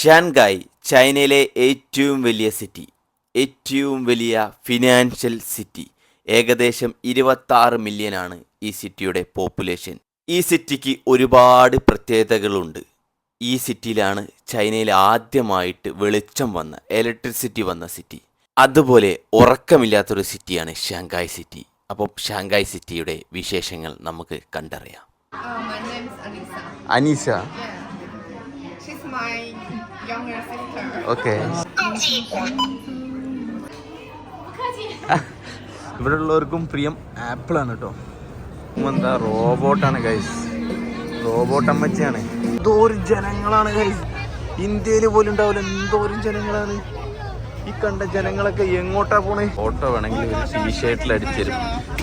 ഷാൻഗായ് ചൈനയിലെ ഏറ്റവും വലിയ സിറ്റി ഏറ്റവും വലിയ ഫിനാൻഷ്യൽ സിറ്റി ഏകദേശം ഇരുപത്താറ് ആണ് ഈ സിറ്റിയുടെ പോപ്പുലേഷൻ ഈ സിറ്റിക്ക് ഒരുപാട് പ്രത്യേകതകളുണ്ട് ഈ സിറ്റിയിലാണ് ചൈനയിൽ ആദ്യമായിട്ട് വെളിച്ചം വന്ന ഇലക്ട്രിസിറ്റി വന്ന സിറ്റി അതുപോലെ ഉറക്കമില്ലാത്തൊരു സിറ്റിയാണ് ഷാങ്കായ് സിറ്റി അപ്പം ഷാങ്കായ് സിറ്റിയുടെ വിശേഷങ്ങൾ നമുക്ക് കണ്ടറിയാം Uh. Aneesa Yeah. She's my. Okay. ഇവിടെ ഉള്ളവർക്കും പ്രിയം ആപ്പിൾ ആണ് കേട്ടോ എന്താ റോബോട്ടാണ് ഗൈസ് റോബോട്ട് അമ്മച്ചയാണ് എന്തോരം ജനങ്ങളാണ് ഗൈസ് ഇന്ത്യയിൽ പോലും ഉണ്ടാവില്ല എന്തോരം ജനങ്ങളാണ്. ഈ കണ്ട ജനങ്ങളൊക്കെ എങ്ങോട്ടാ പോണേ? ഫോട്ടോ വേണമെങ്കിൽ ഒരു ടീഷർട്ടിൽ അടിച്ചരും.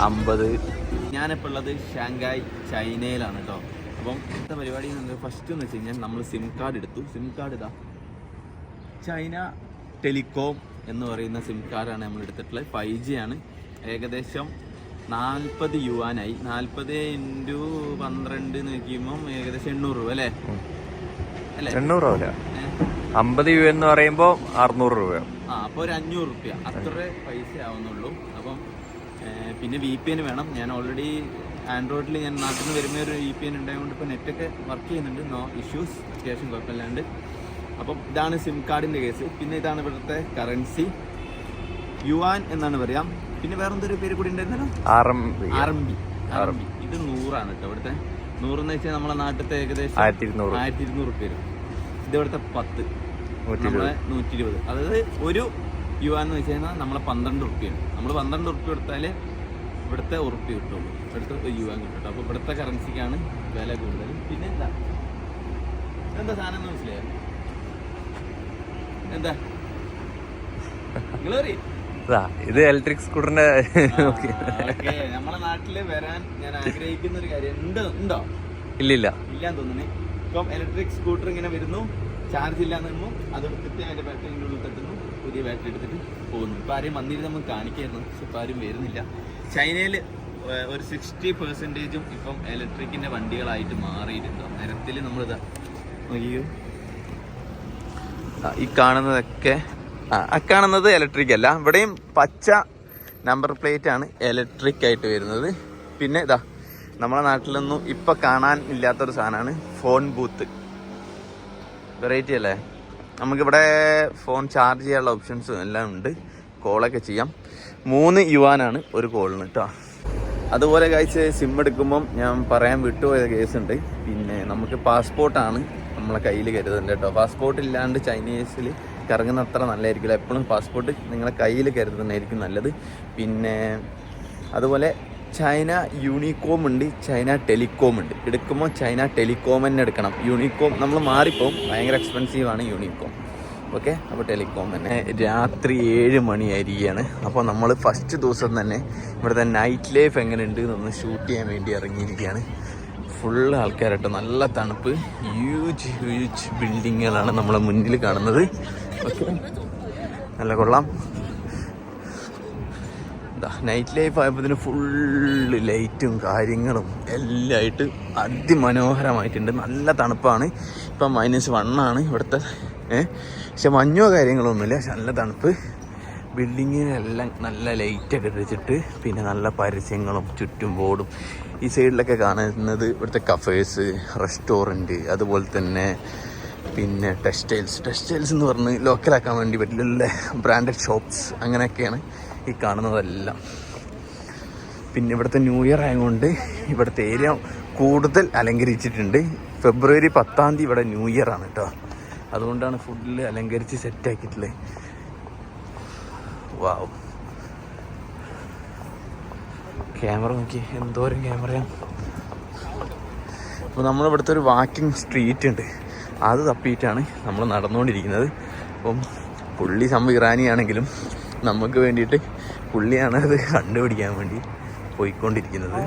അമ്പത്. ഞാനിപ്പോൾ ഉള്ളത് ഷാങ്കായ് ചൈനയിലാണ് കേട്ടോ. അപ്പം ഇന്നത്തെ പരിപാടി ഫസ്റ്റ് എന്ന് വെച്ച് കഴിഞ്ഞാൽ നമ്മൾ സിം കാർഡ് എടുത്തു. സിം കാർഡ് ഇതാ. ചൈന ടെലികോം എന്ന് പറയുന്ന സിം കാർഡാണ് നമ്മൾ എടുത്തിട്ടുള്ളത്. ഫൈവ് ജി ആണ്. ഏകദേശം നാൽപ്പത് യുവാനായി. നാൽപ്പത് ഇന്റു പന്ത്രണ്ട് എന്ന് ഏകദേശം എണ്ണൂറ് രൂപ അല്ലേ? അല്ലേ? എണ്ണൂറ് രൂപ അമ്പത് യു എന്ന് പറയുമ്പോൾ അറുന്നൂറ് രൂപ. ആ അപ്പോൾ ഒരു അഞ്ഞൂറ് റുപ്യ. അത്ര പൈസ ആവുന്നുള്ളൂ. അപ്പം പിന്നെ വി പി എൻ വേണം. ഞാൻ ഓൾറെഡി ആൻഡ്രോയിഡിൽ ഞാൻ നാട്ടിൽ നിന്ന് വരുമ്പോൾ ഒരു വി പി എൻ ഉണ്ടായതുകൊണ്ട് ഇപ്പോൾ നെറ്റൊക്കെ വർക്ക് ചെയ്യുന്നുണ്ട്. നോ ഇഷ്യൂസ് അത്യാവശ്യം കുഴപ്പമില്ലാണ്ട്. അപ്പം ഇതാണ് സിം കാർഡിന്റെ കേസ് പിന്നെ ഇതാണ് ഇവിടുത്തെ കറൻസി യുവാൻ എന്നാണ് പറയാം. പിന്നെ വേറെന്തൊരു പേര് കൂടി ഉണ്ടായിരുന്നല്ലോ? ഇത് നൂറാണ് കേട്ടോ ഇവിടുത്തെ. എന്ന് വെച്ചാൽ നമ്മളെ നാട്ടിലത്തെ ഏകദേശം ആയിരത്തി ഇരുന്നൂറ് ആയിരത്തി ഇരുന്നൂറ് പേര്. ഇത് ഇവിടുത്തെ പത്ത്. നമ്മളെ നൂറ്റി ഇരുപത് അതായത് ഒരു യുവാൻ എന്ന് വെച്ച് കഴിഞ്ഞാൽ നമ്മളെ പന്ത്രണ്ട് ഉറുപ്പിയാണ് നമ്മൾ പന്ത്രണ്ട് ഉറുപ്പി കൊടുത്താൽ ഇവിടുത്തെ ഉറുപ്പി കിട്ടുള്ളൂ. ഇവിടുത്തെ യുവാൻ കിട്ടും അപ്പോൾ ഇവിടുത്തെ കറൻസിക്കാണ് വില കൂടുതൽ. പിന്നെ എന്താ? എന്താ സാധനം എന്ന് മനസ്സിലായോ? എന്താ? ഇത് ഇലക്ട്രിക് സ്കൂട്ടറിന്റെ നമ്മളെ നാട്ടിൽ വരാൻ ഞാൻ ആഗ്രഹിക്കുന്ന ഒരു കാര്യം ഉണ്ട് ഉണ്ടോ? ഇല്ല ഇല്ലാന്ന് തോന്നുന്നു. ഇപ്പം ഇലക്ട്രിക് സ്കൂട്ടർ ഇങ്ങനെ വരുന്നു. ചാർജ് ഇല്ലാന്ന് നിന്നു അതെടുത്തിട്ട് അതിന്റെ ബാറ്ററിന്റെ ഉള്ളിൽ തട്ടുന്നു. പുതിയ ബാറ്ററി എടുത്തിട്ട് പോകുന്നു. ഇപ്പൊ ആരെയും വന്നിരുന്ന് നമുക്ക് കാണിക്കായിരുന്നു. പക്ഷെ ഇപ്പൊ ആരും വരുന്നില്ല. ചൈനയിൽ ഒരു സിക്സ്റ്റി പെർസെന്റേജും ഇപ്പം ഇലക്ട്രിക്കിന്റെ വണ്ടികളായിട്ട് മാറിയിട്ടുണ്ട്. നിരത്തിൽ നമ്മളിതാ നോക്കിയോ ഈ കാണുന്നതൊക്കെ ആ കാണുന്നത് ഇലക്ട്രിക് അല്ല. ഇവിടെയും പച്ച നമ്പർ പ്ലേറ്റ് ആണ് ഇലക്ട്രിക് ആയിട്ട് വരുന്നത്. പിന്നെ ഇതാ നമ്മളെ നാട്ടിലൊന്നും ഇപ്പം കാണാൻ ഇല്ലാത്തൊരു സാധനമാണ് ഫോൺ ബൂത്ത് വെറൈറ്റി അല്ലേ? നമുക്കിവിടെ ഫോൺ ചാർജ് ചെയ്യാനുള്ള ഓപ്ഷൻസും എല്ലാം ഉണ്ട്. കോളൊക്കെ ചെയ്യാം. മൂന്ന് യുവാനാണ് ഒരു കോളിന് കേട്ടോ അതുപോലെ കഴിച്ച് സിം എടുക്കുമ്പം ഞാൻ പറയാൻ വിട്ടുപോയ കേസുണ്ട് പിന്നെ നമുക്ക് പാസ്പോർട്ടാണ് നമ്മളെ കയ്യിൽ കരുതുന്നുണ്ട് കേട്ടോ. പാസ്പോർട്ട് ഇല്ലാണ്ട് ചൈനീസിൽ കറങ്ങുന്ന അത്ര നല്ലതായിരിക്കില്ല. എപ്പോഴും പാസ്പോർട്ട് നിങ്ങളെ കയ്യിൽ കരുതുന്നതായിരിക്കും നല്ലത്. പിന്നെ അതുപോലെ ചൈന യൂണിക്കോം ഉണ്ട് ചൈന ടെലികോം ഉണ്ട്. എടുക്കുമ്പോൾ ചൈന ടെലികോം തന്നെ എടുക്കണം. യൂണിക്കോം നമ്മൾ മാറിപ്പോവും. ഭയങ്കര എക്സ്പെൻസീവാണ് യൂണിക്കോം ഓക്കെ അപ്പോൾ ടെലികോം തന്നെ. രാത്രി ഏഴ് മണിയായിരിക്കുകയാണ്. അപ്പോൾ നമ്മൾ ഫസ്റ്റ് ദിവസം തന്നെ ഇവിടുത്തെ നൈറ്റ് ലൈഫ് എങ്ങനെയുണ്ട് എന്നൊന്ന് ഷൂട്ട് ചെയ്യാൻ വേണ്ടി ഇറങ്ങിയിരിക്കുകയാണ്. ഫുള്ള് ആൾക്കാരട്ടോ. നല്ല തണുപ്പ്. ഹ്യൂജ് ഹ്യൂജ് ബിൽഡിങ്ങുകളാണ് നമ്മളെ മുന്നിൽ കാണുന്നത്. ഓക്കെ. നല്ല കൊള്ളാം. നൈറ്റ് ലൈഫ് ആയപ്പോൾ ഫുള്ള് ലൈറ്റും കാര്യങ്ങളും എല്ലാം ആയിട്ട് അതിമനോഹരമായിട്ടുണ്ട്. നല്ല തണുപ്പാണ്. ഇപ്പം മൈനസ് വണ്ണാണ് ഇവിടുത്തെ. ഏഹ് പക്ഷെ മഞ്ഞോ കാര്യങ്ങളൊന്നുമില്ല. നല്ല തണുപ്പ്. ബിൽഡിങ്ങിനെല്ലാം നല്ല ലൈറ്റൊക്കെ ഇട്ടിട്ട് പിന്നെ നല്ല പരസ്യങ്ങളും ചുറ്റും ബോർഡും ഈ സൈഡിലൊക്കെ കാണുന്നത് ഇവിടുത്തെ കഫേഴ്സ് റെസ്റ്റോറന്റ് അതുപോലെ തന്നെ പിന്നെ ടെക്സ്റ്റൈൽസ് ടെക്സ്റ്റൈൽസ് എന്ന് പറഞ്ഞ് ലോക്കലാക്കാൻ വേണ്ടി പറ്റില്ല ബ്രാൻഡഡ് ഷോപ്സ് അങ്ങനെയൊക്കെയാണ് ഈ കാണുന്നതെല്ലാം. പിന്നെ ഇവിടുത്തെ ന്യൂ ഇയർ ആയതുകൊണ്ട് ഇവിടുത്തെ ഏരിയ കൂടുതൽ അലങ്കരിച്ചിട്ടുണ്ട്. ഫെബ്രുവരി പത്താം തീയതി ഇവിടെ ന്യൂ ഇയർ ആണ് കേട്ടോ. അതുകൊണ്ടാണ് ഫുഡിൽ അലങ്കരിച്ച് സെറ്റാക്കിയിട്ടുള്ളത് വാവ് ക്യാമറ നോക്കി. എന്തോരം ക്യാമറയാണ് അപ്പോൾ നമ്മളിവിടുത്തെ ഒരു വാക്കിംഗ് സ്ട്രീറ്റ് ഉണ്ട്. അത് തപ്പിയിട്ടാണ് നമ്മൾ നടന്നുകൊണ്ടിരിക്കുന്നത്. അപ്പം പുള്ളി സംവിറാനിയാണെങ്കിലും നമുക്ക് വേണ്ടിയിട്ട് പുള്ളിയാണ് അത് കണ്ടുപിടിക്കാൻ വേണ്ടി പോയിക്കൊണ്ടിരിക്കുന്നത്.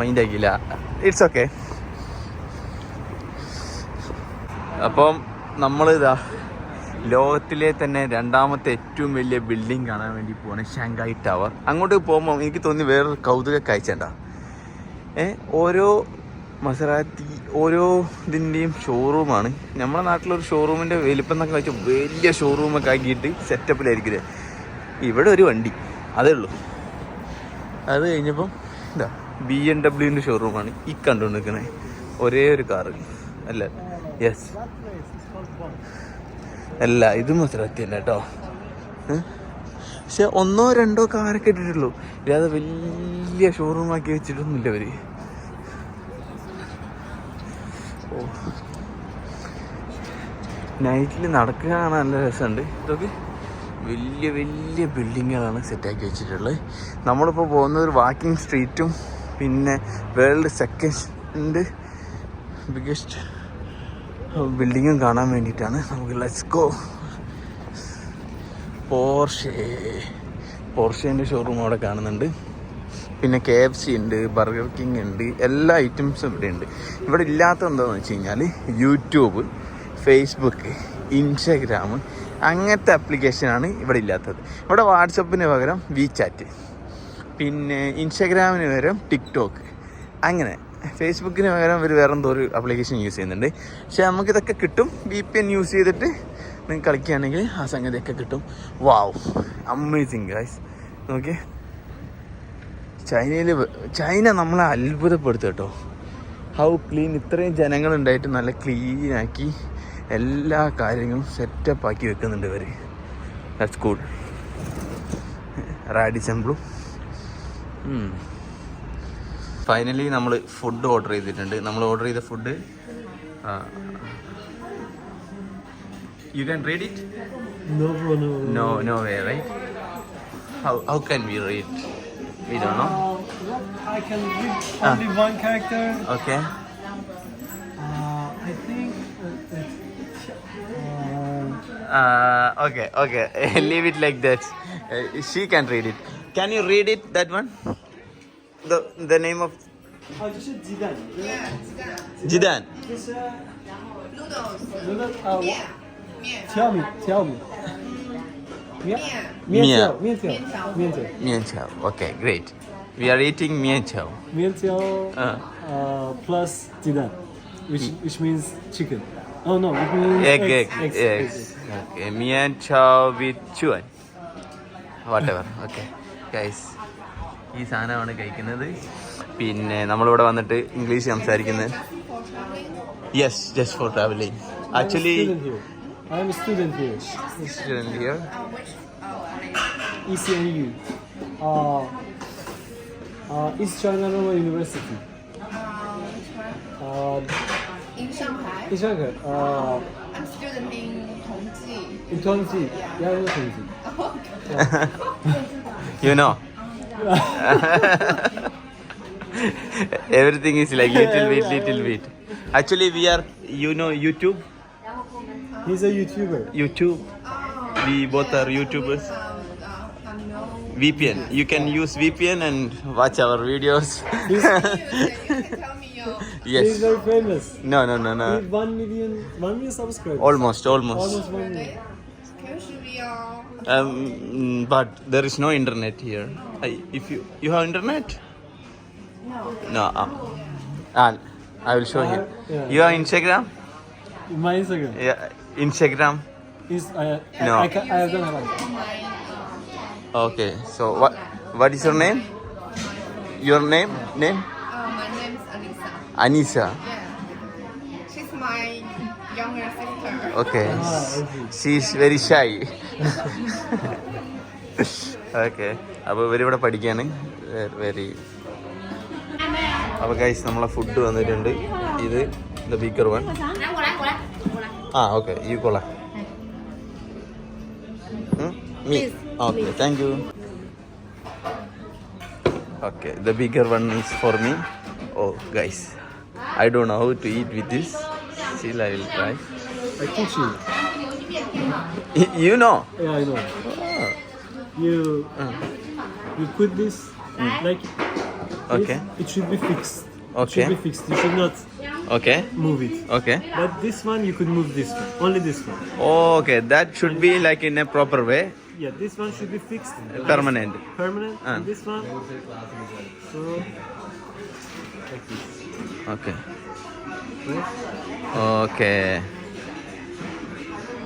മൈൻഡ് ആക്കിയില്ല ഇറ്റ്സ് ഓക്കെ അപ്പം നമ്മൾ ഇതാ ലോകത്തിലെ തന്നെ രണ്ടാമത്തെ ഏറ്റവും വലിയ ബിൽഡിംഗ് കാണാൻ വേണ്ടി പോവാണ് ഷാങ്കായി ടവർ അങ്ങോട്ട് പോകുമ്പോൾ എനിക്ക് തോന്നി വേറൊരു കൗതുക കാഴ്ചണ്ട ഏ ഓരോ മസറാത്തി ഓരോ ഇതിന്റെയും ഷോറൂമാണ് നമ്മുടെ നാട്ടിലൊരു ഷോറൂമിന്റെ വലിപ്പം എന്നൊക്കെ വെച്ചാൽ വലിയ ഷോറൂമൊക്കെ ആക്കിയിട്ട് സെറ്റപ്പിലായിരിക്കും ഇവിടെ ഒരു വണ്ടി. അതേ ഉള്ളൂ. അത് കഴിഞ്ഞപ്പം എന്താ ബി എം ഡബ്ല്യുവിന്റെ ഷോറൂമാണ് ഈ കണ്ടുകൊണ്ട് നിൽക്കുന്നത് ഒരേ ഒരു കാറ് അല്ല യെസ് അല്ല ഇത് മസറാത്തി അല്ല കേട്ടോ പക്ഷെ ഒന്നോ രണ്ടോ കാറൊക്കെ ഇട്ടിട്ടുള്ളൂ. ഇല്ലാതെ വലിയ ഷോറൂമാക്കി വെച്ചിട്ടൊന്നുമില്ല അവർ ഓ. നൈറ്റിൽ നടക്കുക കാണാൻ നല്ല രസമുണ്ട്. ഇതൊക്കെ വലിയ വലിയ ബിൽഡിങ്ങുകളാണ് സെറ്റാക്കി വെച്ചിട്ടുള്ളത്. നമ്മളിപ്പോൾ പോകുന്ന ഒരു വാക്കിംഗ് സ്ട്രീറ്റും പിന്നെ വേൾഡ് സെക്കൻഡ് ബിഗസ്റ്റ് ബിൽഡിങ്ങും കാണാൻ വേണ്ടിയിട്ടാണ്. നമുക്ക് ലെറ്റ്സ് പോർഷേ. പോർഷേന്റെ ഷോറൂം അവിടെ കാണുന്നുണ്ട്. പിന്നെ കെ എഫ് സി ഉണ്ട് ബർഗർ കിങ് ഉണ്ട് എല്ലാ ഐറ്റംസും ഇവിടെ ഉണ്ട് ഇവിടെ ഇല്ലാത്ത എന്താണെന്ന് വെച്ച് കഴിഞ്ഞാൽ യൂട്യൂബ് ഫേസ്ബുക്ക് ഇൻസ്റ്റാഗ്രാം അങ്ങനത്തെ ആപ്ലിക്കേഷനാണ് ഇവിടെ ഇല്ലാത്തത്. ഇവിടെ വാട്സപ്പിന് പകരം വി ചാറ്റ് പിന്നെ ഇൻസ്റ്റാഗ്രാമിന് പകരം ടിക്ടോക്ക് അങ്ങനെ. ഫേസ്ബുക്കിന് പകരം ഇവർ വേറെ എന്തോ ഒരു ആപ്ലിക്കേഷൻ യൂസ് ചെയ്യുന്നുണ്ട്. പക്ഷേ നമുക്കിതൊക്കെ കിട്ടും. വി പി എൻ യൂസ് ചെയ്തിട്ട് നിങ്ങൾക്ക് കളിക്കുകയാണെങ്കിൽ ആ സംഗതിയൊക്കെ കിട്ടും. വാവ് അമേസിങ് ഗൈസ് നോക്കി ചൈനയിൽ ചൈന നമ്മളെ അത്ഭുതപ്പെടുത്തും കേട്ടോ. ഹൗ ക്ലീൻ ഇത്രയും ജനങ്ങളുണ്ടായിട്ട് നല്ല ക്ലീനാക്കി എല്ലാ കാര്യങ്ങളും സെറ്റപ്പ് ആക്കി വെക്കുന്നുണ്ട് ഇവർ ദാറ്റ്സ് കൂൾ റാഡിസംബ്ലും ഫൈനലി നമ്മൾ ഫുഡ് ഓർഡർ ചെയ്തിട്ടുണ്ട് നമ്മൾ ഓർഡർ ചെയ്ത food you can read it No, bro, no. No, no way, right? How, how can we read? We don't know. Uh, what I can read Ah. only one character. Okay. Uh, I think. Uh, it's, uh, Uh, okay, okay. Leave it like that. Uh, she can read it. Can you read it, that one? the the name of? I you said Zidane. Yeah, Zidane. Zidane. This, uh, noodles. Noodles. Uh, Mian. Mian. Tell me. Tell me. Mian. Mian. Mian. Mian. Mian. Okay, great. We are eating mian chow. Mian chow. Uh. Uh, plus Zidane, which mm. which means chicken. Oh no, it means egg. Egg. Egg. egg. egg. Okay, mian chow with chuan. Whatever. Okay, guys. ഈ സാധനമാണ് കഴിക്കുന്നത്. പിന്നെ നമ്മളിവിടെ വന്നിട്ട് English സംസാരിക്കുന്നത്. Yes just for travelling actually you know everything is like little bit little bit actually we are you know youtube He's a YouTuber. youtube we both are youtubers no. vpn you can use vpn and watch our videos He's, You, you can tell me your. he's yes very famous. no no no no had one million, one million subscribers. almost almost Almost one Really? million. Can should we all? um, but there is no internet here I, if you you have internet No. no uh, uh, i will show you Yeah. you are instagram In my Instagram. yeah instagram Is uh, No. I, can, I don't have it. Uh, Okay, so what what is your name? Your name? Name? uh, my name is Anissa. Anisa. Yeah. She's my younger sister. Okay. Ah, okay. She is very shy. Okay അപ്പോൾ ഇവരിവിടെ പഠിക്കാണ്. Very അപ്പോൾ കൈസ് നമ്മളെ food വന്നിട്ടുണ്ട്. ഇത് the bigger one ആ okay ഈ കൊള. Okay thank you okay the bigger one is for me oh guys I don't know how to eat with this still I will try I teach you know? Yeah, I know. Oh. You uh. you put this mm. like okay. It, it, should be fixed. Okay. It should be fixed. You should not okay move it. Okay. But this one you could move this one. Only this one. Okay, that should and be like in a proper way. Yeah, this one should be fixed. Permanent. Permanent. Uh. And this one. So like this. Okay. Okay. okay.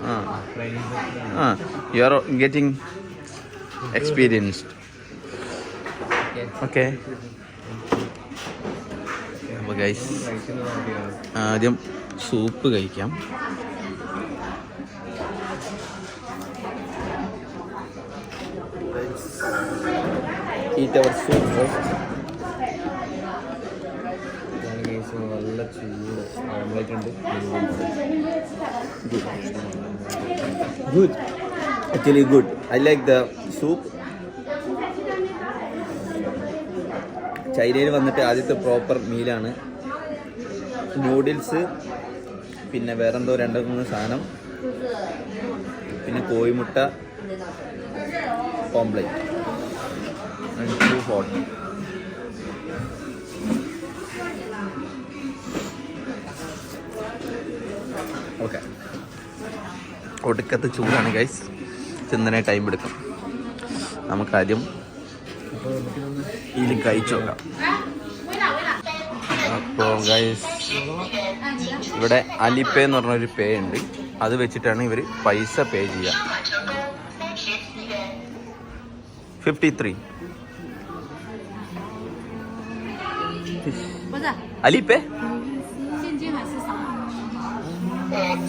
Ah you are getting experienced okay ആദ്യം soup കഴിക്കാം. Eat our soup first നല്ല ചൂട് omelette ഉണ്ട് Good. Actually good. I like the soup. ചൈനയിൽ വന്നിട്ട് ആദ്യത്തെ proper മീലാണ് noodles പിന്നെ വേറെന്തോ രണ്ടോ മൂന്ന് സാധനം പിന്നെ കോഴിമുട്ട ഓംപ്ലേറ്റ് ടു ഹോട്ട് ഒടുക്കത്തെ ചൂടാണ് ഗൈസ് ചെന്നനെ ടൈം എടുക്കും. നമുക്കാദ്യം ഇതിൽ കഴിച്ചു നോക്കാം. അപ്പോൾ ഗൈസ് ഇവിടെ അലിപേ എന്ന് പറഞ്ഞൊരു പേ ഉണ്ട്. അത് വെച്ചിട്ടാണ് ഇവർ പൈസ പേ ചെയ്യുക. Fifty three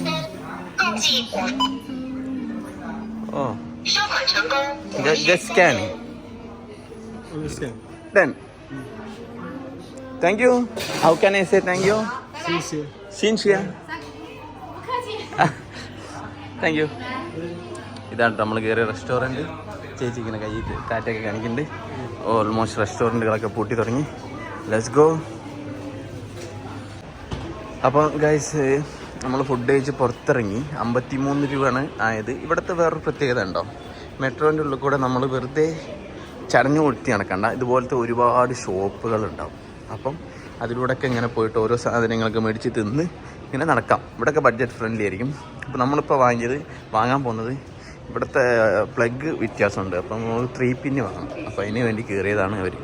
不是 Alipay 现金还是啥？oh just scan Understand? Then, thank you. How can I say thank you? Sincere. Sincere. 不客气。 thank you ഇതാണ് നമ്മൾ കയറിയ റെസ്റ്റോറൻറ്റ് ചേച്ചി ഇങ്ങനെ കൈ കാറ്റൊക്കെ കാണിക്കുന്നുണ്ട് ഓൾമോസ്റ്റ് റെസ്റ്റോറൻറ്റുകളൊക്കെ പൂട്ടി തുടങ്ങി ലെറ്റ്സ് ഗോ അപ്പോൾ ഗൈസ് നമ്മൾ ഫുഡ് കഴിച്ച് പുറത്തിറങ്ങി അമ്പത്തി മൂന്ന് രൂപയാണ് ആയത്. ഇവിടുത്തെ വേറൊരു പ്രത്യേകത ഉണ്ടോ? മെട്രോന്റെ ഉള്ളിൽ കൂടെ നമ്മൾ വെറുതെ ചടഞ്ഞു കൊടുത്തി നടക്കണ്ട ഇതുപോലത്തെ ഒരുപാട് ഷോപ്പുകൾ ഉണ്ടാവും. അപ്പം അതിലൂടെയൊക്കെ ഇങ്ങനെ പോയിട്ട് ഓരോ സാധനങ്ങളൊക്കെ മേടിച്ച് തിന്ന് ഇങ്ങനെ നടക്കാം. ഇവിടെയൊക്കെ ബഡ്ജറ്റ് ഫ്രണ്ട്ലി ആയിരിക്കും. അപ്പോൾ നമ്മളിപ്പോൾ വാങ്ങിയത് വാങ്ങാൻ പോകുന്നത് ഇവിടുത്തെ പ്ലഗ് വ്യത്യാസമുണ്ട്. അപ്പം നമ്മൾ ത്രീ പിന്ന് വാങ്ങണം. അപ്പോൾ അതിന് വേണ്ടി കയറിയതാണ് അവർ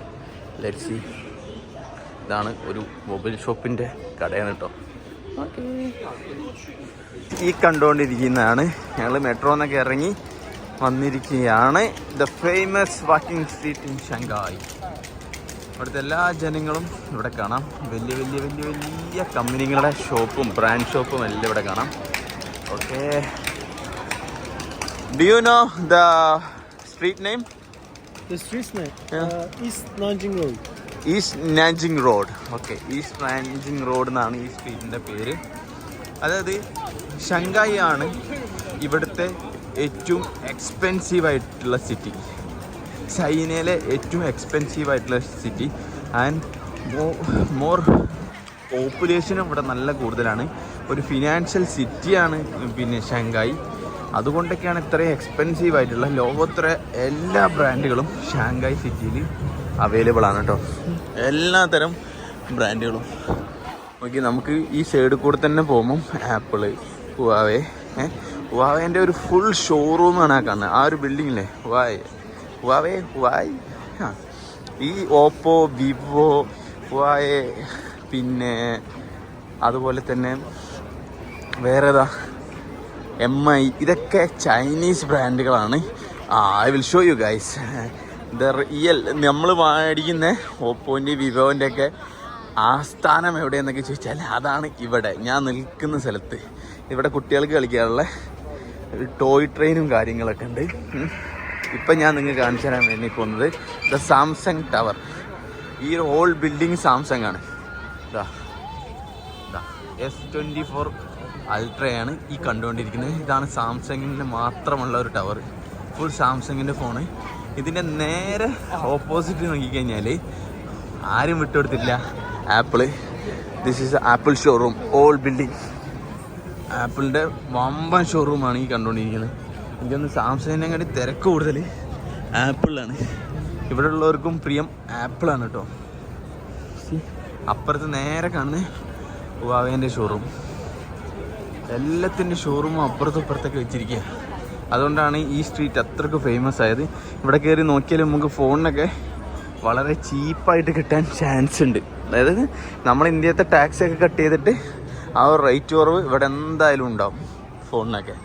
ലെറ്റ് സി ഇതാണ് ഒരു മൊബൈൽ ഷോപ്പിന്റെ കടയാണ് കേട്ടോ ഈ കണ്ടുകൊണ്ടിരിക്കുന്നതാണ് ഞങ്ങൾ മെട്രോ എന്നൊക്കെ ഇറങ്ങി വന്നിരിക്കുകയാണ് the famous walking street in Shanghai അവിടുത്തെ എല്ലാ ജനങ്ങളും ഇവിടെ കാണാം വലിയ വലിയ വലിയ വലിയ കമ്പനികളുടെ ഷോപ്പും ബ്രാൻഡ് ഷോപ്പും എല്ലാം ഇവിടെ കാണാം okay do you know the street name The street's name? Yeah. Uh, East Nanjing Road. East Nanjing Road okay East Nanjing Road എന്നാണ് ഈ സ്ട്രീറ്റിന്റെ പേര്. അതായത് ഷങ്കായി ആണ് ഇവിടുത്തെ ഏറ്റവും എക്സ്പെൻസീവ് ആയിട്ടുള്ള സിറ്റി ചൈനയിലെ ഏറ്റവും എക്സ്പെൻസീവ് ആയിട്ടുള്ള സിറ്റി ആൻഡ് മോർ പോപ്പുലേഷനും ഇവിടെ നല്ല കൂടുതലാണ്. ഒരു ഫിനാൻഷ്യൽ സിറ്റിയാണ് പിന്നെ ഷാങ്കായി അതുകൊണ്ടൊക്കെയാണ് ഇത്രയും എക്സ്പെൻസീവ് ആയിട്ടുള്ള ലോകോത്തര എല്ലാ ബ്രാൻഡുകളും ഷാങ്കായ് സിറ്റിയിൽ അവൈലബിൾ ആണ് കേട്ടോ. എല്ലാ തരം ബ്രാൻഡുകളും. ഓക്കെ നമുക്ക് ഈ സൈഡിൽ കൂടെ തന്നെ പോകുമ്പം ഹുവാവേ ഏഹ് ഹുവാവേന്റെ ഒരു ഫുൾ ഷോറൂമാണ് ആ കാണുന്നത് ആ ഒരു ബിൽഡിങ്ങില്ലേ വായ് ഹുവാവേ ഹുവായ് ആ. ഈ ഓപ്പോ വിവോ ഹുവായേ പിന്നെ അതുപോലെ തന്നെ വേറെ ഏതാ എം ഐ ഇതൊക്കെ Chinese ബ്രാൻഡുകളാണ് I will show you guys the real നമ്മൾ മേടിക്കുന്ന ഓപ്പോന്റെ വിവോന്റെ ഒക്കെ ആസ്ഥാനം എവിടെയെന്നൊക്കെ ചോദിച്ചാൽ അതാണ് ഇവിടെ. ഞാൻ നിൽക്കുന്ന സ്ഥലത്ത്. ഇവിടെ കുട്ടികൾക്ക് കളിക്കാനുള്ള ഒരു ടോയ് ട്രെയിനും കാര്യങ്ങളൊക്കെ ഉണ്ട്. ഇപ്പം ഞാൻ നിങ്ങൾക്ക് കാണിച്ചു തരാൻ വേണ്ടി പോകുന്നത് ദ സാംസങ് ടവർ. ഈ ഹോൾ ബിൽഡിംഗ് സാംസങ് ആണ്. എസ് ട്വന്റി ഫോർ അൾട്രയാണ് ഈ കണ്ടുകൊണ്ടിരിക്കുന്നത്. ഇതാണ് സാംസങ്ങിന്റെ മാത്രമുള്ള ഒരു ടവർ. ഫുൾ സാംസങ്ങിന്റെ ഫോണ് ഇതിന്റെ നേരെ ഓപ്പോസിറ്റ് നോക്കിക്കഴിഞ്ഞാൽ ആരും വിട്ടുകൊടുത്തില്ല. Apple this is Apple showroom all building ആപ്പിളിന്റെ വമ്പൻ ഷോറൂമാണ് ഈ കണ്ടുകൊണ്ടിരിക്കുന്നത്. എനിക്കൊന്ന് സാംസങ്ങിനെ കാട്ടി തിരക്ക് കൂടുതൽ ആപ്പിളാണ് ഇവിടെ ഉള്ളവർക്കും പ്രിയം ആപ്പിളാണ് കേട്ടോ? അപ്പുറത്ത് നേരെ കാണുന്ന ഹുവാവേന്റെ ഷോറൂം എല്ലാത്തിന്റെ ഷോറൂമും അപ്പുറത്തും ഇപ്പുറത്തൊക്കെ വെച്ചിരിക്കുക അതുകൊണ്ടാണ് ഈ സ്ട്രീറ്റ് അത്രയ്ക്ക് ഫേമസ് ആയത്. ഇവിടെ കയറി നോക്കിയാലും നമുക്ക് ഫോണിനൊക്കെ വളരെ ചീപ്പായിട്ട് കിട്ടാൻ ചാൻസ് ഉണ്ട്. അതായത് നമ്മൾ ഇന്ത്യത്തെ ടാക്സ് ഒക്കെ കട്ട് ചെയ്തിട്ട് ആ ഒരു റേറ്റ് കുറവ് ഇവിടെ എന്തായാലും ഉണ്ടാവും ഫോണിനൊക്കെ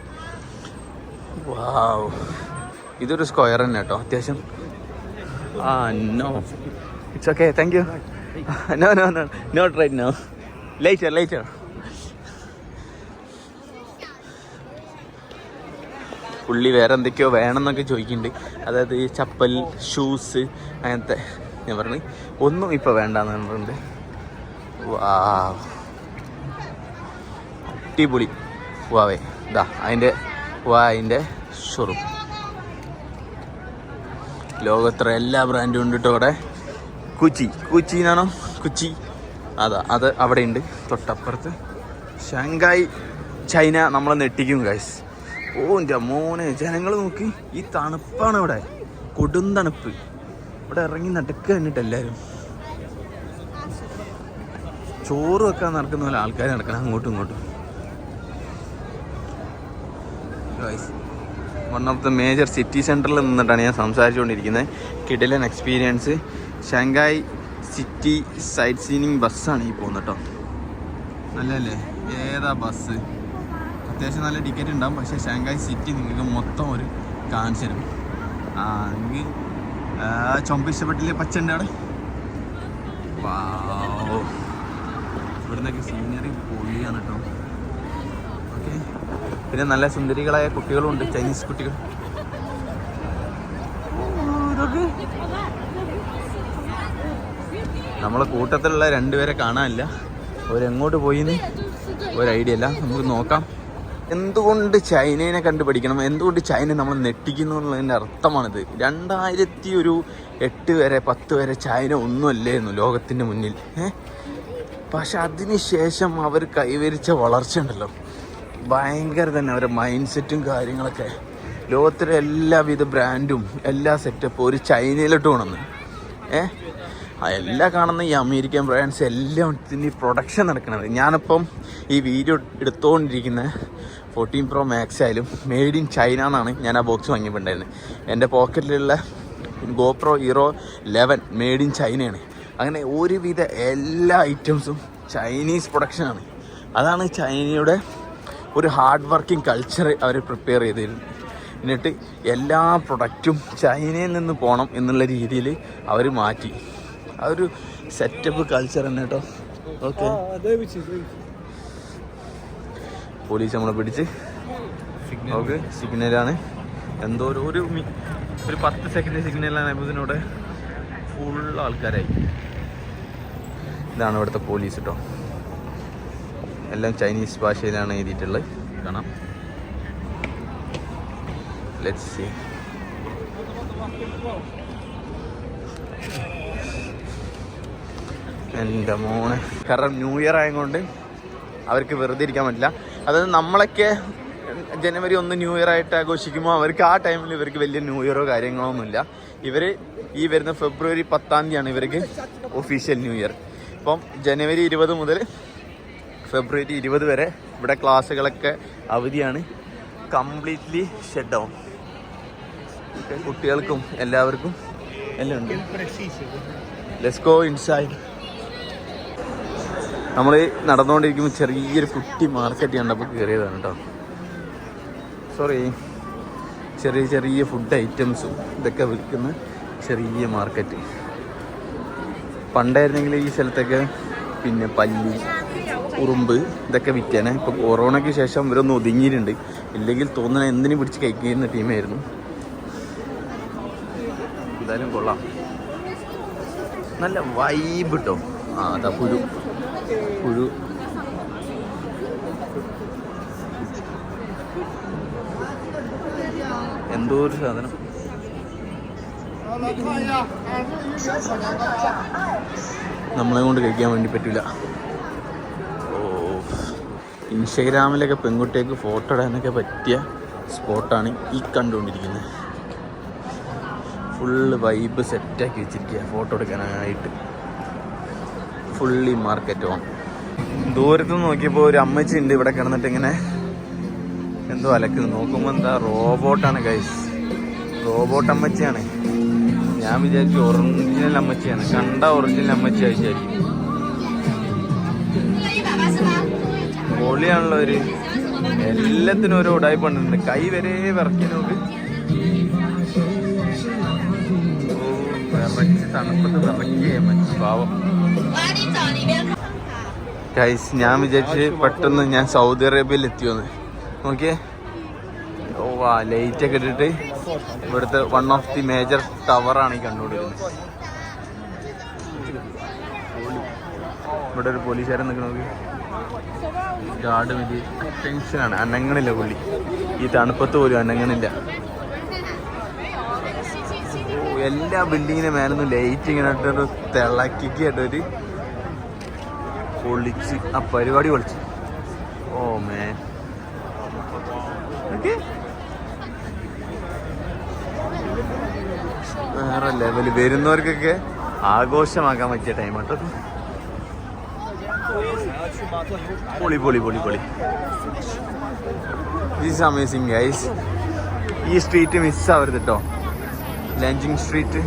വാവ് ഇതൊരു സ്ക്വയർ തന്നെ കേട്ടോ അത്യാവശ്യം. ആ no it's okay thank you no no no not right no later later പുള്ളി വേറെ എന്തൊക്കെയോ വേണമെന്നൊക്കെ ചോദിക്കുന്നുണ്ട്. അതായത് ഈ ചപ്പൽ ഷൂസ് അങ്ങനത്തെ ഞാൻ പറഞ്ഞു ഒന്നും ഇപ്പോൾ വേണ്ടെന്ന് പറഞ്ഞിട്ടുണ്ട്. വാ അടിപൊളി. വാവേ. ഇതാ അതിന്റെ വാ അതിന്റെ ഷോറൂം. ലോകത്ര എല്ലാ ബ്രാൻഡും ഉണ്ട് കേട്ടോ അവിടെ. കുച്ചി. കുച്ചിന്നാണോ കുച്ചി. അതാ അത് അവിടെ ഉണ്ട് തൊട്ടപ്പുറത്ത്. ഷാങ്കായ് ചൈന നമ്മളെ നെട്ടിക്കും ഗൈസ് ഓ എന്റെ മോനെ ജനങ്ങൾ നോക്കി. ഈ തണുപ്പാണ് ഇവിടെ. കൊടും തണുപ്പ്. ഇവിടെ ഇറങ്ങി നടക്കുക എന്നിട്ട് എല്ലാവരും ചോറ് വെക്കാൻ നടക്കുന്ന പോലെ ആൾക്കാർ നടക്കണം. അങ്ങോട്ടും ഇങ്ങോട്ടും. One of the major city സെന്ററിൽ നിന്നിട്ടാണ് ഞാൻ സംസാരിച്ചുകൊണ്ടിരിക്കുന്നത്. കിഡിലൻ experience Shanghai city sightseeing ബസ്സാണ് ഈ പോകുന്നത് കേട്ടോ നല്ലല്ലേ ഏതാ ബസ് അത്യാവശ്യം നല്ല ടിക്കറ്റ് ഉണ്ടാവും. പക്ഷേ ഷാങ്കായ് സിറ്റി നിങ്ങൾക്ക് മൊത്തം ഒരു കാണിച്ചു തരും. ആ നിങ്ങൾക്ക് ചൊമ്പ ഇഷ്ടപ്പെട്ടില്ലേ പച്ചന്റെ അവിടെ? വാവ്. ഇവിടുന്നൊക്കെ സീനറി പൊളിയാണ് കേട്ടോ ഓക്കെ പിന്നെ നല്ല സുന്ദരികളായ കുട്ടികളും ഉണ്ട് ചൈനീസ് കുട്ടികൾ നമ്മളെ കൂട്ടത്തിലുള്ള രണ്ടുപേരെ കാണാനില്ല. അവരെങ്ങോട്ട് പോയിന്ന്? ഒരു ഐഡിയ അല്ല നമുക്ക് നോക്കാം. എന്തുകൊണ്ട് ചൈനയെ കണ്ടുപിടിക്കണം? എന്തുകൊണ്ട് ചൈന നമ്മൾ നെട്ടിക്കുന്നു എന്നുള്ളതിന്റെ അർത്ഥമാണിത്. രണ്ടായിരത്തി ഒരു എട്ട് വരെ പത്ത് വരെ ചൈന ഒന്നുമല്ലായിരുന്നു ലോകത്തിന്റെ മുന്നിൽ. ഏഹ് പക്ഷെ അതിനുശേഷം അവർ കൈവരിച്ച വളർച്ച ഉണ്ടല്ലോ. ഭയങ്കര തന്നെ അവരുടെ മൈൻഡ് സെറ്റും കാര്യങ്ങളൊക്കെ. ലോകത്തിലെ എല്ലാവിധ ബ്രാൻഡും എല്ലാ സെറ്റപ്പും ഒരു ചൈനയിലോട്ട് കൊണ്ടുവന്ന്. ഏ? ആ എല്ലാ കാണുന്ന ഈ അമേരിക്കൻ ബ്രാൻഡ്സ് എല്ലാം ഇതിന്റെ പ്രൊഡക്ഷൻ നടക്കുന്നത് ഞാനിപ്പം ഈ വീഡിയോ എടുത്തുകൊണ്ടിരിക്കുന്ന ഫോർട്ടീൻ പ്രോ മാക്സ് ആയാലും മെയ്ഡ് ഇൻ ചൈന എന്നാണ് ഞാൻ ആ ബോക്സ് വാങ്ങിയിട്ടുണ്ടായിരുന്നത് എന്റെ പോക്കറ്റിലുള്ള GoPro hero eleven made in ചൈനയാണ് അങ്ങനെ ഒരുവിധ എല്ലാ ഐറ്റംസും ചൈനീസ് പ്രൊഡക്ഷനാണ് അതാണ് ചൈനയുടെ ഒരു ഹാർഡ് വർക്കിംഗ് കൾച്ചർ അവർ പ്രിപ്പയർ ചെയ്തിരുന്നു. എന്നിട്ട് എല്ലാ പ്രൊഡക്റ്റും ചൈനയിൽ നിന്ന് പോകണം എന്നുള്ള രീതിയിൽ അവർ മാറ്റി. അതൊരു സെറ്റപ്പ് കൾച്ചർ തന്നെ കേട്ടോ ഓക്കെ പോലീസ് നമ്മളെ പിടിച്ച്. ഓക്കെ സിഗ്നലാണ് എന്തോ ഒരു ഒരു ഒരു പത്ത് സെക്കൻഡ് സിഗ്നലാണ് ഇതിനോട് ഫുൾ ആൾക്കാരായി. ഇതാണ് ഇവിടുത്തെ പോലീസ് കേട്ടോ എല്ലാം ചൈനീസ് ഭാഷയിലാണ് എഴുതിയിട്ടുള്ളത്. കാണാം. ലെറ്റ്സ് സി എന്റെ മോനെ. കാരണം ന്യൂ ഇയർ ആയതുകൊണ്ട് അവർക്ക് വെറുതെ ഇരിക്കാൻ പറ്റില്ല. അതായത് നമ്മളൊക്കെ ജനുവരി ഒന്ന് ന്യൂ ഇയർ ആയിട്ട് ആഘോഷിക്കുമ്പോൾ അവർക്ക് ആ ടൈമിൽ ഇവർക്ക് വലിയ ന്യൂ ഇയറോ കാര്യങ്ങളോ ഒന്നുമില്ല. ഇവർ ഈ വരുന്ന ഫെബ്രുവരി പത്താം തീയതിയാണ് ഇവർക്ക് ഒഫീഷ്യൽ ന്യൂ ഇയർ. ഇപ്പം ജനുവരി ഇരുപത് മുതൽ ഫെബ്രുവരി ഇരുപത് വരെ ഇവിടെ ക്ലാസ്സുകളൊക്കെ അവധിയാണ്. കംപ്ലീറ്റ്ലി ഷെഡ് ഡൗൺ കുട്ടികൾക്കും എല്ലാവർക്കും എല്ലാം ഉണ്ട്. ലെറ്റ്സ് ഗോ ഇൻസൈഡ് നമ്മൾ നടന്നുകൊണ്ടിരിക്കുമ്പോൾ ചെറിയൊരു കുട്ടി മാർക്കറ്റ് കണ്ടപ്പോൾ കയറിയതാണ് കേട്ടോ സോറി ചെറിയ ചെറിയ ഫുഡ് ഐറ്റംസും ഇതൊക്കെ വിൽക്കുന്ന ചെറിയ മാർക്കറ്റ് പണ്ടായിരുന്നെങ്കിൽ ഈ സ്ഥലത്തൊക്കെ പിന്നെ പല്ലി ഉറുമ്പ് ഇതൊക്കെ വിൽക്കാനേ ഇപ്പോൾ കൊറോണയ്ക്ക് ശേഷം ഇവരൊന്ന് ഒതുങ്ങിയിട്ടുണ്ട്. ഇല്ലെങ്കിൽ തോന്നണ എന്തിനു പിടിച്ച് കഴിക്കുന്ന ടീമായിരുന്നു എന്തായാലും കൊള്ളാം. നല്ല വൈബ് കിട്ടും ആ അതാ പുഴു. പുഴു എന്തോ ഒരു സാധനം. നമ്മളെ കൊണ്ട് കഴിക്കാൻ വേണ്ടി പറ്റില്ല ഓ ഇൻസ്റ്റഗ്രാമിലൊക്കെ പെൺകുട്ടികൾക്ക് ഫോട്ടോ ഇടാനൊക്കെ പറ്റിയ സ്പോട്ടാണ് ഈ കണ്ടുകൊണ്ടിരിക്കുന്നത്. ഫുള്ള് വൈബ് സെറ്റാക്കി വെച്ചിരിക്കുക ഫോട്ടോ എടുക്കാനായിട്ട്. ഫുള്ളി മാർക്കറ്റ് ഓൺ ദൂരത്ത് നോക്കിയപ്പോൾ ഒരു അമ്മച്ചി ഉണ്ട് ഇവിടെ കിടന്നിട്ട് ഇങ്ങനെ എന്തോ അലക്കുന്നത് നോക്കുമ്പോൾ എന്താ റോബോട്ടാണ് ഗൈസ് റോബോട്ട് അമ്മച്ചിയാണ്. ഞാൻ വിചാരിച്ചു ഒറിജിനൽ അമ്മച്ചിയാണ്. കണ്ട ഒറിജിനൽ അമ്മച്ചി വിചാരിക്കും പൊളിയാണല്ലോ ഒരു എല്ലാത്തിനും ഒരു ഉടായ്പ കൈ വരെ വിറക്കിനോട് ഗൈസ് ഞാൻ വിചാരിച്ച് പെട്ടെന്ന് ഞാൻ സൗദി അറേബ്യയിൽ എത്തിയോന്ന്. നോക്കിയേ. ഓ ആ ലൈറ്റ് ഒക്കെ ഇട്ടിട്ട് ഇവിടുത്തെ വൺ ഓഫ് ദി മേജർ ടവറാണ് ഈ കണ്ടുപിടിക്കുന്നത്. ഇവിടെ ഒരു പോലീസുകാരൻ നിൽക്കുന്ന നോക്കി. ഗാർഡ് വലിയ ടെൻഷനാണ് അനങ്ങണില്ല പുള്ളി. ഈ തണുപ്പത്ത് പോലും അനങ്ങണില്ല. എല്ലാ ബിൽഡിങ്ങിന്റെ മേലൊന്നും ലൈറ്റ് ഇങ്ങനെ ഇട്ടൊരു തിളക്കിട്ടൊരു പൊളിച്ച്. ആ പരിപാടി പൊളിച്ച്. ഓ മേ വേറെ ലെവൽ വരുന്നവർക്കൊക്കെ ആഘോഷമാക്കാൻ പറ്റിയ ടൈം കേട്ടോ പൊളി പൊളി പൊളി പൊളി. ദിസ് അമേസിങ് ഗൈസ് ഈ സ്ട്രീറ്റ് മിസ്സാവരുത് കേട്ടോ ലഞ്ചിങ് സ്ട്രീറ്റ്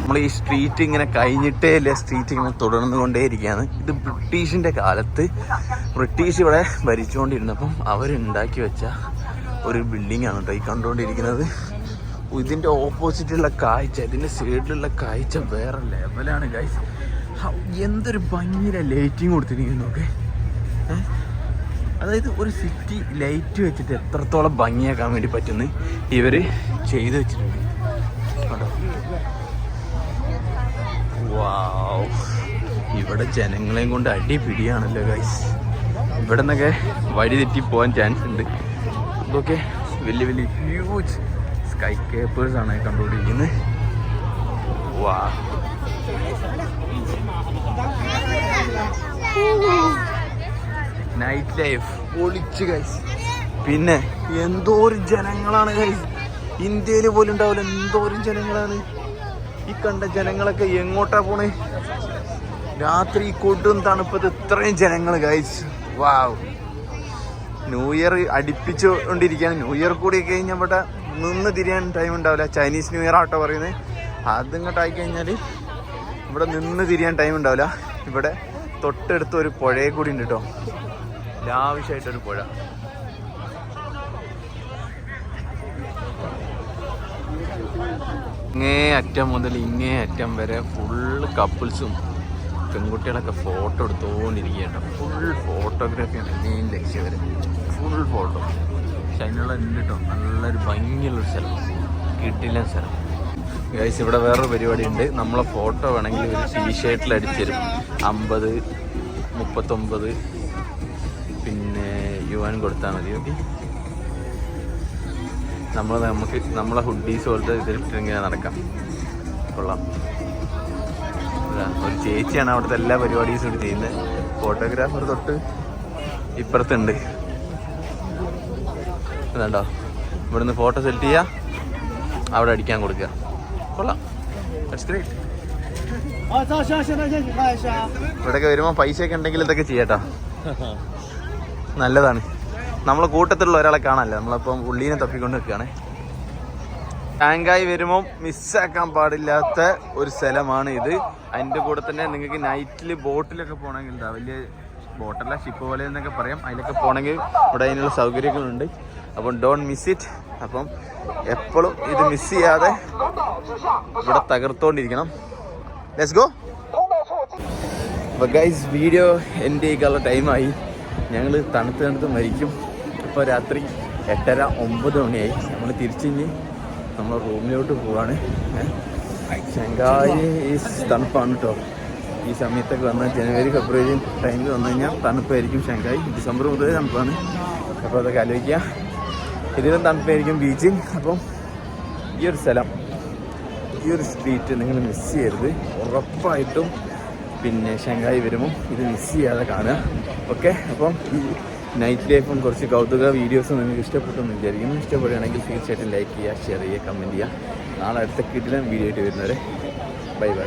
നമ്മൾ ഈ സ്ട്രീറ്റ് ഇങ്ങനെ കഴിഞ്ഞിട്ടേ ഇല്ല. സ്ട്രീറ്റ് ഇങ്ങനെ തുടർന്നുകൊണ്ടേയിരിക്കുകയാണ്. ഇത് ബ്രിട്ടീഷിന്റെ കാലത്ത് ബ്രിട്ടീഷ് ഇവിടെ ഭരിച്ചുകൊണ്ടിരുന്നപ്പം അവരുണ്ടാക്കി വെച്ച ഒരു ബിൽഡിംഗ് ആണ് കേട്ടോ ഈ കണ്ടുകൊണ്ടിരിക്കുന്നത്. ഇതിന്റെ ഓപ്പോസിറ്റുള്ള കാഴ്ച ഇതിന്റെ സൈഡിലുള്ള കാഴ്ച വേറെ ലെവലാണ് ഗൈസ് എന്തൊരു ഭംഗിയിലെ ലൈറ്റിങ് കൊടുത്തിരിക്കുന്നു നോക്കെ. അതായത് ഒരു സിറ്റി ലൈറ്റ് വെച്ചിട്ട് എത്രത്തോളം ഭംഗിയാക്കാൻ വേണ്ടി പറ്റുന്നു ഇവർ ചെയ്തു വെച്ചിട്ടുണ്ട്. വാവ് ഇവിടെ ജനങ്ങളെയും കൊണ്ട് അടിപിടിയാണല്ലോ ഗൈസ് ഇവിടെ നിന്നൊക്കെ വഴി തെറ്റി പോകാൻ ചാൻസ് ഉണ്ട്. ഇതൊക്കെ വലിയ വലിയ ഹ്യൂജ് സ്കൈ കേപ്പേഴ്സ് ആണ് കണ്ടുകൊണ്ടിരിക്കുന്നത് വാ നൈറ്റ് ലൈഫ് പൊളിച്ച് ഗൈസ് പിന്നെ? എന്തോരം ജനങ്ങളാണ് ഗൈസ് ഇന്ത്യയിൽ പോലും ഉണ്ടാവില്ല. എന്തോരം ജനങ്ങളാണ്? ഈ കണ്ട ജനങ്ങളൊക്കെ എങ്ങോട്ടാ പോണേ? രാത്രി കൊടും തണുപ്പത്ത് ഇത്രയും ജനങ്ങൾ ഗൈസ് വാവ് ന്യൂ ഇയർ അടുപ്പിച്ചുകൊണ്ടിരിക്കുകയാണ്. ന്യൂ ഇയർ കൂടി കഴിഞ്ഞാൽ ഇവിടെ നിന്ന് തിരിയാൻ ടൈം ഉണ്ടാവില്ല. ചൈനീസ് ന്യൂ ഇയർ ആട്ടോ പറയുന്നത് അതിങ്ങോട്ട് ആയി കഴിഞ്ഞാൽ ഇവിടെ നിന്ന് തിരിയാൻ ടൈം ഉണ്ടാവില്ല. ഇവിടെ തൊട്ടടുത്ത് ഒരു പുഴയെ കൂടി ഉണ്ട് കേട്ടോ ലാവശ്യമായിട്ടൊരു പുഴ. ഇങ്ങേ അറ്റം മുതൽ ഇങ്ങേ അറ്റം വരെ ഫുള്ള് കപ്പിൾസും പെൺകുട്ടികളൊക്കെ ഫോട്ടോ എടുത്തുകൊണ്ടിരിക്കുകയാണ് ഫുൾ ഫോട്ടോഗ്രാഫിയാണ് മെയിൻ ലക്ഷ്യം വരെ ഫുൾ ഫോട്ടോ പക്ഷെ അതിനുള്ള ഉണ്ട് കേട്ടോ? നല്ലൊരു ഭംഗിയുള്ളൊരു സ്ഥലം. കിട്ടില്ല സ്ഥലം. ഗൈസ് ഇവിടെ വേറൊരു പരിപാടി ഉണ്ട് നമ്മളെ ഫോട്ടോ വേണമെങ്കിൽ ഒരു ടീഷർട്ടിൽ അടിച്ചുതരും അമ്പത് മുപ്പത്തൊമ്പത് വരുവാനും കൊടുത്താൽ മതി ഓക്കെ നമ്മൾ നമുക്ക് നമ്മളെ ഹുഡീസ് പോലത്തെ ഇതിലിട്ട് ഇങ്ങനെ നടക്കാം. കൊള്ളാം. ഒരു ചേച്ചിയാണ് അവിടുത്തെ എല്ലാ പരിപാടീസും ഇവിടെ ചെയ്യുന്നത്. ഫോട്ടോഗ്രാഫർ തൊട്ട് ഇപ്പുറത്തുണ്ട്. അതുണ്ടോ ഇവിടുന്ന് ഫോട്ടോ സെലക്ട് ചെയ്യുക അവിടെ അടിക്കാൻ കൊടുക്കുക. കൊള്ളാം. ദാറ്റ്സ് ഗ്രേറ്റ് ഇവിടെയൊക്കെ വരുമ്പോൾ പൈസയൊക്കെ ഉണ്ടെങ്കിൽ ഇതൊക്കെ ചെയ്യട്ടോ. നല്ലതാണ്. നമ്മൾ കൂട്ടത്തിലുള്ള ഒരാളെ കാണാനല്ലേ? നമ്മളിപ്പം ഉള്ളീനെ തപ്പിക്കൊണ്ട് നിൽക്കുകയാണ്. ടാങ്കായി വരുമ്പോൾ മിസ്സാക്കാൻ പാടില്ലാത്ത ഒരു സ്ഥലമാണ് ഇത്. അതിന്റെ കൂടെ തന്നെ നിങ്ങൾക്ക് നൈറ്റിൽ ബോട്ടിലൊക്കെ പോകണമെങ്കിൽ എന്താ വലിയ ബോട്ടല്ല ഷിപ്പ് പോലെ എന്നൊക്കെ പറയാം. അതിലൊക്കെ പോകണമെങ്കിൽ ഇവിടെ അതിനുള്ള സൗകര്യങ്ങളുണ്ട്. അപ്പം ഡോണ്ട് മിസ് ഇറ്റ് അപ്പം എപ്പോഴും ഇത് മിസ് ചെയ്യാതെ ഇവിടെ തകർത്തോണ്ടിരിക്കണം. ലെറ്റ്സ് ഗോ അപ്പോൾ ഗൈസ് വീഡിയോ എന്റെ ചെയ്യിക്കാനുള്ള ടൈമായി ഞങ്ങൾ തണുത്ത് തണുത്ത് മരിക്കും. ഇപ്പോൾ രാത്രി എട്ടര ഒമ്പത് മണിയായി. നമ്മൾ തിരിച്ചിഞ്ഞ് നമ്മൾ റൂമിലോട്ട് പോവാണ്. ശങ്കായി ഈ തണുപ്പാണ് കേട്ടോ ഈ സമയത്തൊക്കെ വന്നാൽ ജനുവരി ഫെബ്രുവരി ടൈമിൽ വന്നു കഴിഞ്ഞാൽ തണുപ്പായിരിക്കും ശങ്കായി. ഡിസംബർ മുതൽ തണുപ്പാണ്. അപ്പോൾ അതൊക്കെ ആലോചിക്കുക ഇതിലും തണുപ്പായിരിക്കും ബീച്ച് അപ്പം ഈ ഒരു സ്ഥലം ഈ ഒരു സ്ട്രീറ്റ് നിങ്ങൾ മിസ് ചെയ്യരുത്. ഉറപ്പായിട്ടും പിന്നെ ഷങ്കായി വരുമ്പോൾ ഇത് മിസ് ചെയ്യാതെ കാണുക. ഓക്കെ അപ്പം ഈ നൈറ്റ് ലൈഫും കുറച്ച് കൗതുക വീഡിയോസും നിങ്ങൾക്ക് ഇഷ്ടപ്പെട്ടെന്ന് വിചാരിക്കുന്നു. ഇഷ്ടപ്പെടുകയാണെങ്കിൽ തീർച്ചയായിട്ടും ലൈക്ക് ചെയ്യുക ഷെയർ ചെയ്യുക കമന്റ് ചെയ്യുക. നാളെ അടുത്ത കിട്ടിലും വീഡിയോ ആയിട്ട് വരുന്നവരെ ബൈ ബൈ